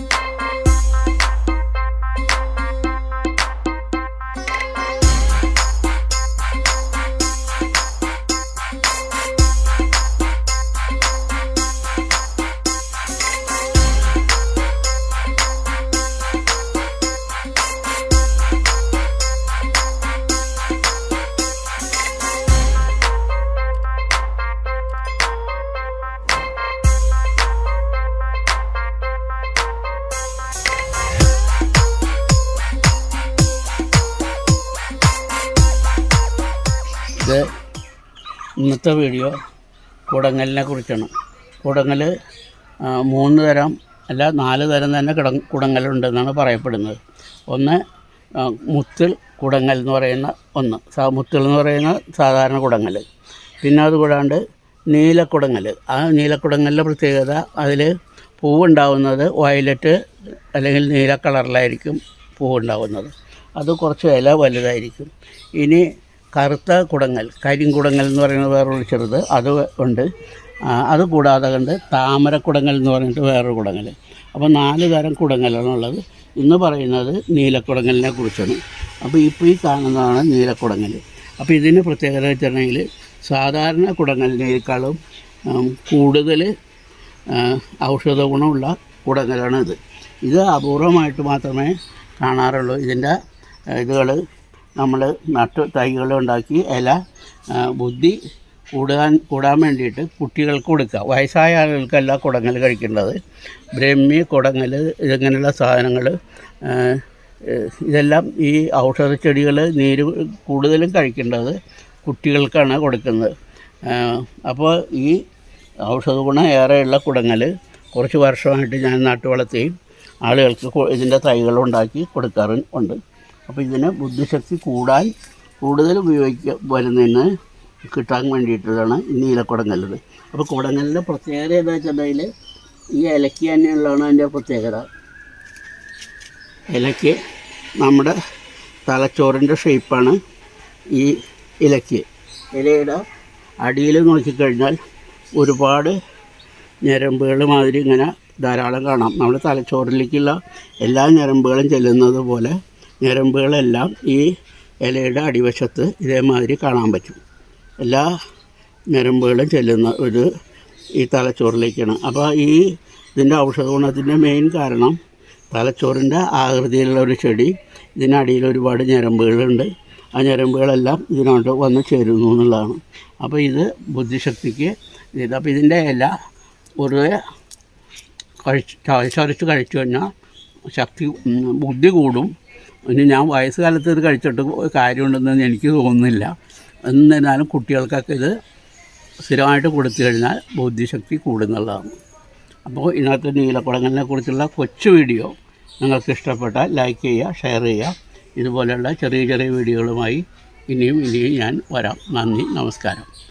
ഇത് ഇന്നത്തെ വീഡിയോ കുടങ്ങലിനെ കുറിച്ചാണ്. കുടങ്ങൽ മൂന്ന് തരം അല്ല നാല് തരം തന്നെ കിട കുടങ്ങലുണ്ടെന്നാണ് പറയപ്പെടുന്നത്. ഒന്ന് മുത്തിൽ കുടങ്ങൽ എന്ന് പറയുന്ന ഒന്ന്. മുത്തിൽ എന്ന് പറയുന്ന സാധാരണ കുടങ്ങൽ. പിന്നെ അതുകൂടാണ്ട് നീലക്കുടങ്ങൽ. ആ നീലക്കുടങ്ങലിന്റെ പ്രത്യേകത അതിൽ പൂവുണ്ടാവുന്നത് വയലറ്റ് അല്ലെങ്കിൽ നീല കളറിലായിരിക്കും പൂവുണ്ടാവുന്നത്. അത് കുറച്ച് വില വലുതായിരിക്കും. ഇനി കറുത്ത കുടങ്ങൽ കരിങ്കുടങ്ങൽ എന്ന് പറയുന്നത് വേറൊരു ചെറുത്. അത് ഉണ്ട്. അത് കൂടാതെ കണ്ട് താമരക്കുടങ്ങൽ എന്ന് പറഞ്ഞിട്ട് വേറൊരു കുടങ്ങൽ. അപ്പോൾ നാല് തരം കുടങ്ങലാണുള്ളത് ഇന്ന് പറയുന്നത് നീലക്കുടങ്ങലിനെ കുറിച്ചാണ്. അപ്പോൾ ഇപ്പോൾ ഈ കാണുന്നതാണ് നീലക്കുടങ്ങൽ അപ്പോൾ ഇതിന് പ്രത്യേകത വെച്ചിട്ടുണ്ടെങ്കിൽ സാധാരണ കുടങ്ങലിനേക്കാളും കൂടുതൽ ഔഷധ ഗുണമുള്ള കുടങ്ങലാണ് ഇത്. ഇത് അപൂർവമായിട്ട് മാത്രമേ കാണാറുള്ളൂ. ഇതിന്റെ ഇതുകൾ നമ്മൾ നട്ട് തൈകൾ ഉണ്ടാക്കി ഇല ബുദ്ധി കൂടാൻ കൂടാൻ വേണ്ടിയിട്ട് കുട്ടികൾക്ക് കൊടുക്കുക. വയസ്സായ ആളുകൾക്കല്ല കുടങ്ങൽ കഴിക്കേണ്ടത്. ബ്രഹ്മി കുടങ്ങൽ ഇങ്ങനെയുള്ള സാധനങ്ങൾ ഇതെല്ലാം ഈ ഔഷധ ചെടികൾ നീര് കൂടുതലും കഴിക്കേണ്ടത് കുട്ടികൾക്കാണ് കൊടുക്കുന്നത്. അപ്പോൾ ഈ ഔഷധ ഗുണം ഏറെയുള്ള കുടങ്ങൽ കുറച്ച് വർഷമായിട്ട് ഞാൻ നട്ടു വളർത്തുകയും ആളുകൾക്ക് ഇതിന്റെ തൈകൾ ഉണ്ടാക്കി കൊടുക്കാറും ഉണ്ട്. അപ്പോൾ ഇതിന് ബുദ്ധിശക്തി കൂടാൻ കൂടുതൽ ഉപയോഗിക്ക വരുന്നതിന് കിട്ടാൻ വേണ്ടിയിട്ടാണ് ഈ നീലക്കുടങ്ങല്ലത്. അപ്പോൾ കുടങ്ങലിന്റെ പ്രത്യേകത എന്താ വെച്ചിട്ടുണ്ടെങ്കിൽ ഈ ഇലക്കി തന്നെയുള്ളതാണ് അതിന്റെ പ്രത്യേകത. ഇലക്ക് നമ്മുടെ തലച്ചോറിന്റെ ഷേപ്പാണ് ഈ ഇലക്ക് ഇലയുടെ അടിയിൽ നോക്കിക്കഴിഞ്ഞാൽ ഒരുപാട് ഞരമ്പുകൾ മാതിരി ഇങ്ങനെ ധാരാളം കാണാം. നമ്മുടെ തലച്ചോറിലേക്കുള്ള എല്ലാ ഞരമ്പുകളും ചെല്ലുന്നത് പോലെ ഞരമ്പുകളെല്ലാം ഈ ഇലയുടെ അടിവശത്ത് ഇതേമാതിരി കാണാൻ പറ്റും. എല്ലാ ഞരമ്പുകളും ചെല്ലുന്ന ഒരു ഈ തലച്ചോറിലേക്കാണ്. അപ്പോൾ ഈ ഇതിന്റെ ഔഷധ ഗുണത്തിന്റെ മെയിൻ കാരണം തലച്ചോറിന്റെ ആകൃതിയിലുള്ള ഒരു ചെടി ഇതിനടിയിൽ ഒരുപാട് ഞരമ്പുകളുണ്ട്. ആ ഞരമ്പുകളെല്ലാം ഇതിനോട്ട് വന്ന് ചേരുന്നു എന്നുള്ളതാണ്. അപ്പോൾ ഇത് ബുദ്ധിശക്തിക്ക് ഇത് അപ്പോൾ ഇതിന്റെ ഇല ഒരു കഴിച്ച് ചവച്ചരച്ച് കഴിച്ചു കഴിഞ്ഞാൽ ശക്തി ബുദ്ധി കൂടും. ഇനി ഞാൻ വയസ്സുകാലത്ത് ഇത് കഴിച്ചിട്ട് കാര്യമുണ്ടെന്ന് എനിക്ക് തോന്നുന്നില്ല. എന്നിരുന്നാലും കുട്ടികൾക്കൊക്കെ ഇത് സ്ഥിരമായിട്ട് കൊടുത്തു കഴിഞ്ഞാൽ ബുദ്ധിശക്തി കൂടുന്നുള്ളതാണ്. അപ്പോൾ ഇന്നത്തെ നീലക്കുടങ്ങലിനെ കുറിച്ചുള്ള കൊച്ചു വീഡിയോ നിങ്ങൾക്ക് ഇഷ്ടപ്പെട്ടാൽ ലൈക്ക് ചെയ്യുക ഷെയർ ചെയ്യുക. ഇതുപോലെയുള്ള ചെറിയ ചെറിയ വീഡിയോകളുമായി ഇനിയും ഇനിയും ഞാൻ വരാം. നന്ദി നമസ്കാരം.